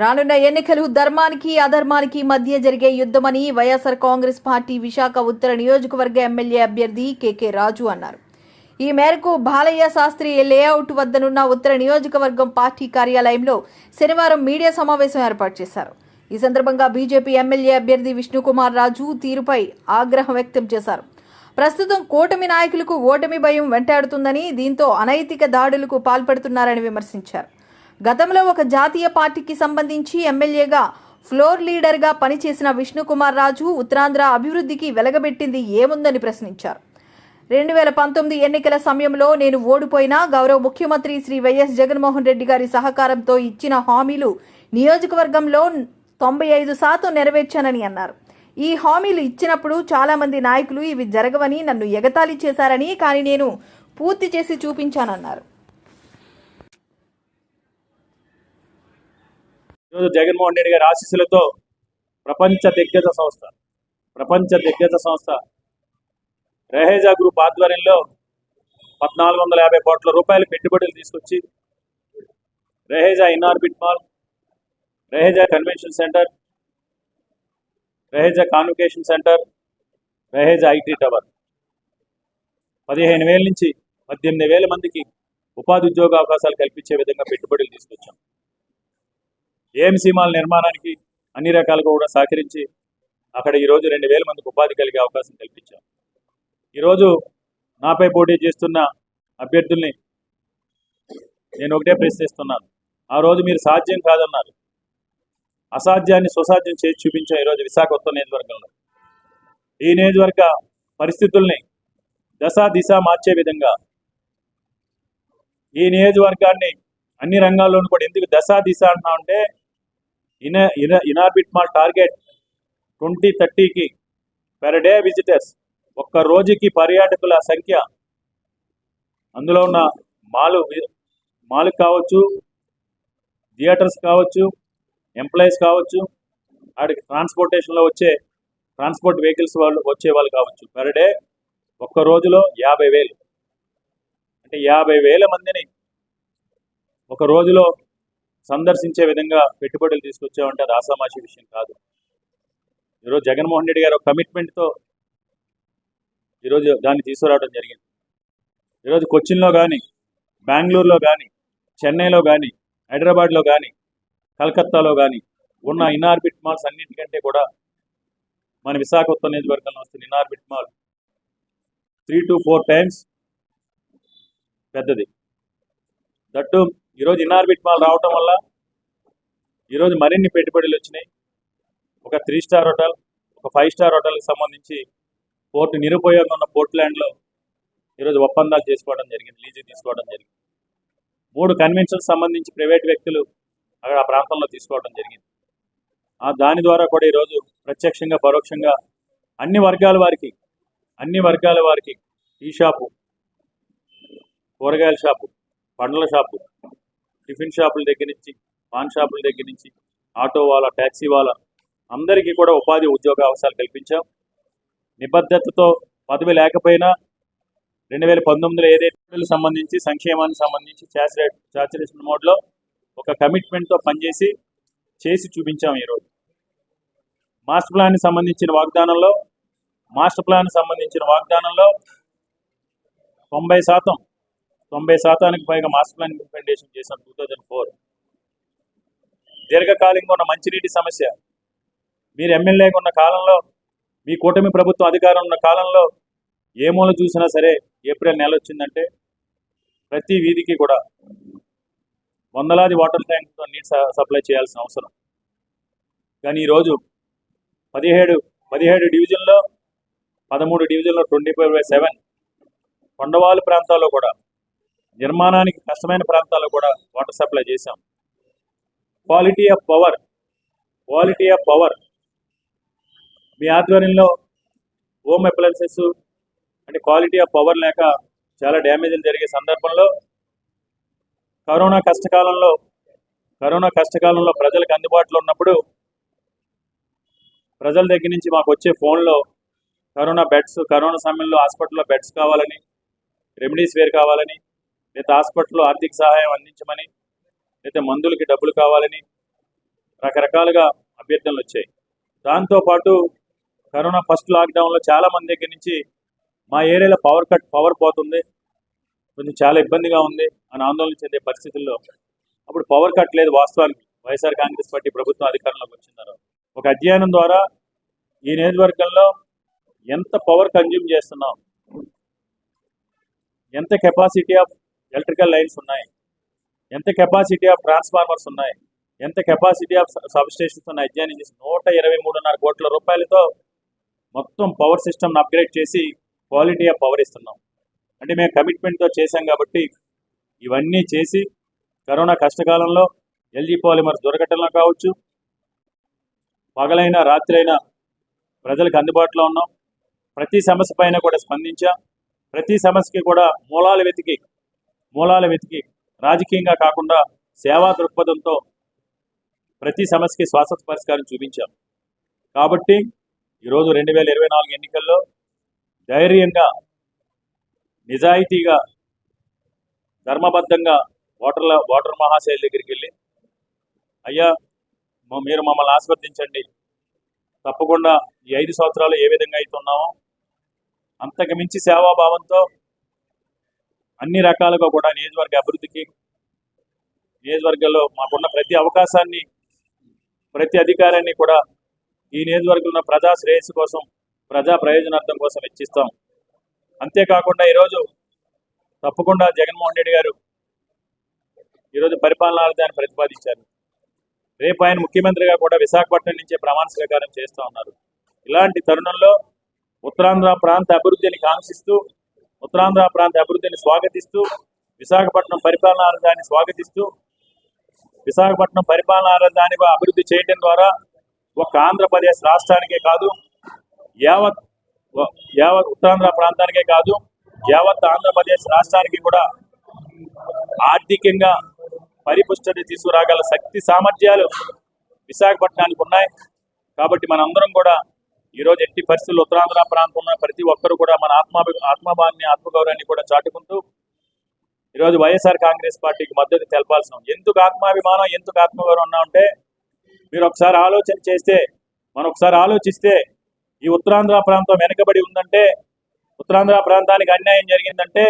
రానున్న ఎన్నికలు ధర్మానికి అధర్మానికి మధ్య జరిగే యుద్ధమని వైఎస్ఆర్ కాంగ్రెస్ పార్టీ విశాఖ ఉత్తర నియోజకవర్గ ఎమ్మెల్యే అభ్యర్థి కెకే రాజు అన్నారు. ఈ మేరకు బాలయ్య శాస్త్రి లేఅవుట్ వద్దనున్న ఉత్తర నియోజకవర్గం పార్టీ కార్యాలయంలో శనివారం మీడియా సమావేశం ఏర్పాటు చేశారు. ఈ సందర్భంగా బీజేపీ ఎమ్మెల్యే అభ్యర్థి విష్ణుకుమార్ రాజు తీరుపై ఆగ్రహం వ్యక్తం చేశారు. ప్రస్తుతం కూటమి నాయకులకు ఓటమి భయం వెంటాడుతుందని దీంతో అనైతిక దాడులకు పాల్పడుతున్నారని విమర్శించారు. గతంలో ఒక జాతీయ పార్టీకి సంబంధించి ఎమ్మెల్యేగా ఫ్లోర్ లీడర్గా పనిచేసిన విష్ణుకుమార్ రాజు ఉత్తరాంధ్ర అభివృద్ధికి వెలగబెట్టింది ఏముందని ప్రశ్నించారు. రెండు వేల పంతొమ్మిది ఎన్నికల సమయంలో నేను ఓడిపోయినా గౌరవ ముఖ్యమంత్రి శ్రీ వైఎస్ జగన్మోహన్ రెడ్డి గారి సహకారంతో ఇచ్చిన హామీలు నియోజకవర్గంలో తొంభై ఐదు శాతం నెరవేర్చానని అన్నారు. ఈ హామీలు ఇచ్చినప్పుడు చాలామంది నాయకులు ఇవి జరగవని నన్ను ఎగతాళి చేశారని కానీ నేను పూర్తి చేసి చూపించానన్నారు. ఈరోజు జగన్మోహన్ రెడ్డి గారి ఆశీస్సులతో ప్రపంచ దిగ్గజ సంస్థ ప్రపంచ దిగ్గజ సంస్థ రెహేజా గ్రూప్ ఆధ్వర్యంలో పద్నాలుగు వందల యాభై కోట్ల రూపాయలు పెట్టుబడులు తీసుకొచ్చి Raheja Inorbit mall Raheja convention centre Raheja convocation centre Raheja IT tower. పదిహేను వేల నుంచి పద్దెనిమిది వేల మందికి ఉపాధి ఉద్యోగ అవకాశాలు కల్పించే విధంగా పెట్టుబడులు తీసుకొచ్చాం. ఏఎంసీ మాల్ నిర్మాణానికి అన్ని రకాలుగా కూడా సహకరించి అక్కడ ఈరోజు రెండు వేల మందికి ఉపాధి కలిగే అవకాశం కల్పించాం. ఈరోజు నాపై పోటీ చేస్తున్న అభ్యర్థుల్ని నేను ఒకటే ప్రశ్నిస్తున్నాను. ఆ రోజు మీరు సాధ్యం కాదన్నారు. అసాధ్యాన్ని సుసాధ్యం చేసి చూపించాం ఈరోజు విశాఖ ఉత్తర నియోజకవర్గంలో. ఈ నియోజకవర్గ పరిస్థితుల్ని దశ దిశ మార్చే విధంగా ఈ నియోజకవర్గాన్ని అన్ని రంగాల్లోనూ కూడా ఎందుకు దశ దిశ అంటున్నా అంటే ఇన ఇన ఇనార్బిట్ మాల్ టార్గెట్ ట్వంటీ థర్టీకి పెర్ డే విజిటర్స్ ఒక్క రోజుకి పర్యాటకుల సంఖ్య అందులో ఉన్న మాలు మాల్ కావచ్చు థియేటర్స్ కావచ్చు ఎంప్లాయీస్ కావచ్చు ఆడికి ట్రాన్స్పోర్టేషన్లో వచ్చే ట్రాన్స్పోర్ట్ వెహికల్స్ వాళ్ళు వచ్చే వాళ్ళు కావచ్చు. పర్ డే ఒక్క రోజులో యాభై వేలు. అంటే యాభై వేల మందిని ఒక రోజులో సందర్శించే విధంగా పెట్టుబడులు తీసుకొచ్చామంటే అది ఆసామాషి విషయం కాదు. ఈరోజు జగన్మోహన్ రెడ్డి గారు ఒక కమిట్మెంట్తో ఈరోజు దాన్ని తీసుకురావడం జరిగింది. ఈరోజు కొచ్చిన్లో కానీ బెంగళూరులో కానీ చెన్నైలో కానీ హైదరాబాద్లో కానీ కలకత్తాలో కానీ ఉన్న ఇన్ఆర్బిట్ మాల్స్ అన్నింటికంటే కూడా మన విశాఖ ఉత్తర నియోజకవర్గంలో వస్తున్న Inorbit mall three to four times పెద్దది. దట్టు ఈరోజు ఇన్ఆర్బిట్ మాల్ రావటం వల్ల ఈరోజు మరిన్ని పెట్టుబడులు వచ్చినాయి. ఒక త్రీ స్టార్ హోటల్ ఒక ఫైవ్ స్టార్ హోటల్కి సంబంధించి పోర్టు నిరుపయోగంగా ఉన్న పోర్ట్ ల్యాండ్లో ఈరోజు ఒప్పందాలు చేసుకోవడం జరిగింది లీజు తీసుకోవడం జరిగింది. మూడు కన్వెన్షన్ సంబంధించి ప్రైవేట్ వ్యక్తులు అక్కడ ఆ ప్రాంతంలో తీసుకోవడం జరిగింది. దాని ద్వారా కూడా ఈరోజు ప్రత్యక్షంగా పరోక్షంగా అన్ని వర్గాల వారికి అన్ని వర్గాల వారికి టీ షాపు కూరగాయల షాపు పండ్ల షాపు టిఫిన్ షాపుల దగ్గర నుంచి పాన్ షాపుల దగ్గర నుంచి ఆటో వాళ్ళ ట్యాక్సీ వాళ్ళ అందరికీ కూడా ఉపాధి ఉద్యోగ అవకాశాలు కల్పించాం. నిబద్ధతతో పదవి లేకపోయినా రెండు వేల పంతొమ్మిదిలో ఏదైతే సంబంధించి సంక్షేమానికి సంబంధించి సాచురేషన్ మోడ్లో ఒక కమిట్మెంట్తో పనిచేసి చేసి చూపించాం ఈరోజు. మాస్టర్ ప్లాన్కి సంబంధించిన వాగ్దానంలో మాస్టర్ ప్లాన్ సంబంధించిన వాగ్దానంలో తొంభై శాతం తొంభై శాతానికి పైగా మాస్టర్ ప్లాన్ ఇంప్లిమెంటేషన్ చేశాం టూ థౌజండ్ ఫోర్ దీర్ఘకాలికంగా ఉన్న మంచినీటి సమస్య. మీరు ఎమ్మెల్యేగా ఉన్న కాలంలో మీ కూటమి ప్రభుత్వం అధికారం ఉన్న కాలంలో ఏ మూల చూసినా సరే ఏప్రిల్ నెల వచ్చిందంటే ప్రతి వీధికి కూడా వందలాది వాటర్ ట్యాంక్తో నీటి స- సప్లై చేయాల్సిన అవసరం. కానీ ఈరోజు పదిహేడు పదిహేడు డివిజన్లో పదమూడు డివిజన్లో ట్వంటీ ఫైవ్ బై సెవెన్ కొండవాళ్ళు ప్రాంతాల్లో కూడా నిర్మాణానికి కష్టమైన ప్రాంతాల్లో కూడా వాటర్ సప్లై చేశాం. Quality of power quality of power మీ ఆధ్వర్యంలో హోమ్ అప్లయన్సెస్ అంటే క్వాలిటీ ఆఫ్ పవర్ లేక చాలా డ్యామేజ్లు జరిగే సందర్భంలో కరోనా కష్టకాలంలో కరోనా కష్టకాలంలో ప్రజలకు అందుబాటులో ఉన్నప్పుడు ప్రజల దగ్గర నుంచి మాకు వచ్చే ఫోన్లో కరోనా బెడ్స్ కరోనా సమయంలో హాస్పిటల్లో బెడ్స్ కావాలని రెమెడీస్ వేర్ కావాలని లేదా హాస్పిటల్లో ఆర్థిక సహాయం అందించమని లేదా మందులకి డబ్బులు కావాలని రకరకాలుగా అభ్యర్థనలు వచ్చాయి. దాంతోపాటు కరోనా ఫస్ట్ లాక్డౌన్లో చాలా మంది దగ్గర నుంచి మా ఏరియాలో పవర్ కట్ పవర్ పోతుంది కొంచెం చాలా ఇబ్బందిగా ఉంది అని ఆందోళన చెందే పరిస్థితుల్లో అప్పుడు పవర్ కట్ లేదు వాస్తవానికి. వైఎస్ఆర్ కాంగ్రెస్ పార్టీ ప్రభుత్వం అధికారంలోకి వచ్చినారు ఒక అధ్యయనం ద్వారా ఈ నియోజకవర్గంలో ఎంత పవర్ కన్జ్యూమ్ చేస్తున్నాం ఎంత కెపాసిటీ ఆఫ్ ఎలక్ట్రికల్ లైన్స్ ఉన్నాయి. ఎంత కెపాసిటీ ఆఫ్ ట్రాన్స్ఫార్మర్స్ ఉన్నాయి. ఎంత కెపాసిటీ ఆఫ్ సబ్స్టేషన్స్ ఉన్నాయి. అధ్యయనం చేసి నూట ఇరవై మూడున్నర కోట్ల రూపాయలతో మొత్తం పవర్ సిస్టమ్ను అప్గ్రేడ్ చేసి క్వాలిటీ ఆఫ్ పవర్ ఇస్తున్నాం. అంటే మేము కమిట్మెంట్తో చేశాం కాబట్టి ఇవన్నీ చేసి కరోనా కష్టకాలంలో ఎల్జీ పాలిమర్స్ దొరకటంలో కావచ్చు పగలైనా రాత్రైనా ప్రజలకు అందుబాటులో ఉన్నాం. ప్రతి సమస్య పైన కూడా స్పందించాం. ప్రతి సమస్యకి కూడా మూలాలు వెతికి మూలాలు వెతికి రాజకీయంగా కాకుండా సేవా దృక్పథంతో ప్రతి సమస్యకి శాశ్వత పరిష్కారం చూపించాం. కాబట్టి ఈరోజు రెండు వేల ఇరవై నాలుగు ఎన్నికల్లో ధైర్యంగా నిజాయితీగా ధర్మబద్ధంగా ఓటర్ల ఓటర్ మహాశైలి దగ్గరికి వెళ్ళి అయ్యా మీరు మమ్మల్ని ఆస్వర్దించండి తప్పకుండా ఈ ఐదు సంవత్సరాలు ఏ విధంగా అయితే ఉన్నామో అంతకు మించి సేవాభావంతో అన్ని రకాలుగా కూడా నియోజకవర్గ అభివృద్ధికి నియోజకవర్గంలో మాకున్న ప్రతి అవకాశాన్ని ప్రతి అధికారాన్ని కూడా ఈ నియోజకవర్గంలో ఉన్న ప్రజా శ్రేయస్సు కోసం ప్రజా ప్రయోజనార్థం కోసం వెచ్చిస్తాం. అంతేకాకుండా ఈరోజు తప్పకుండా జగన్మోహన్ రెడ్డి గారు ఈరోజు పరిపాలనా రాజధాని ప్రతిపాదించారు. రేపు ఆయన ముఖ్యమంత్రిగా కూడా విశాఖపట్నం నుంచే ప్రమాణ స్వీకారం చేస్తూ ఉన్నారు. ఇలాంటి తరుణంలో ఉత్తరాంధ్ర ప్రాంత అభివృద్ధిని కాంక్షిస్తూ ఉత్తరాంధ్ర ప్రాంత అభివృద్ధిని స్వాగతిస్తూ విశాఖపట్నం పరిపాలనా రాజధాని స్వాగతిస్తూ విశాఖపట్నం పరిపాలనా రాజధానిగా అభివృద్ధి చేయడం ద్వారా ఒక ఆంధ్రప్రదేశ్ రాష్ట్రానికే కాదు యావత్ యావత్ ఉత్తరాంధ్ర ప్రాంతానికే కాదు యావత్ ఆంధ్రప్రదేశ్ రాష్ట్రానికి కూడా ఆర్థికంగా పరిపుష్టత తీసుకురాగల శక్తి సామర్థ్యాలు విశాఖపట్నానికి ఉన్నాయి. కాబట్టి మనందరం కూడా ఈరోజు ఎట్టి పరిస్థితులు ఉత్తరాంధ్ర ప్రాంతంలో ఉన్న ప్రతి ఒక్కరూ కూడా మన ఆత్మా ఆత్మభావాన్ని ఆత్మగౌరవాన్ని కూడా చాటుకుంటూ ఈరోజు వైఎస్ఆర్ కాంగ్రెస్ పార్టీకి మద్దతు తెలపాల్సిన ఎందుకు ఆత్మాభిమానం ఎందుకు ఆత్మగౌరవం ఉన్నామంటే మీరు ఒకసారి ఆలోచన చేస్తే మనం ఒకసారి ఆలోచిస్తే ఈ ఉత్తరాంధ్ర ప్రాంతం వెనకబడి ఉందంటే ఉత్తరాంధ్ర ప్రాంతానికి అన్యాయం జరిగిందంటే